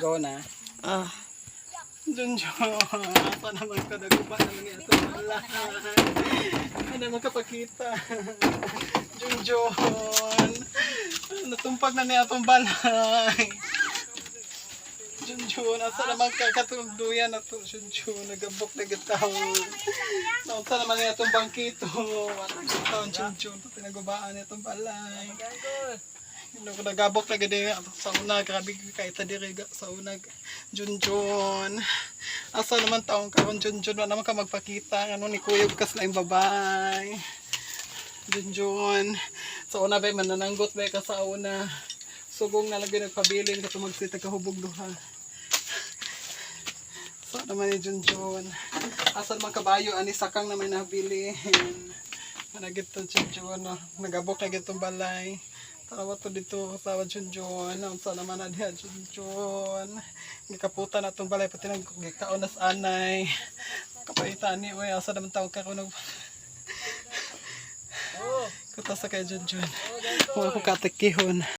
Go na. Ah. Junjun, asa naman ka naguba naman niya ito malay. Ano naman kapakita. Junjun, natumpag na niya itong balay. Junjun, asa naman ka katulduyan na ito. Junjun, nagabok na gitaw. Asa naman niya itong bangkito. Ano gitaw, Junjun, pinagubaan niya itong balay. Ano ko nagabok na gede sa una grabe kay ta diri sa una Junjun. Asa naman taong karon Junjun wa naman ka magpakita ano ni Kuya kas na babay. Junjun. Sa una bay manananggot bay ka sa una. Sugong na lagi nagpabilin ka magsita ka hubog duha. Sa naman ni Junjun. Asa naman kabayo ani sakang naman nabilin. Managit to Junjun. no? Nagabok na gitong balay. Tarawa to dito sa Junjun. Ang sa naman na diha Junjun. Gikaputan na itong balay pati nang gikaon na sa anay. Kapaitan ni Uy, asa naman tawag ka kuno. Kuta sa kay Junjun. Huwag ko katikihon.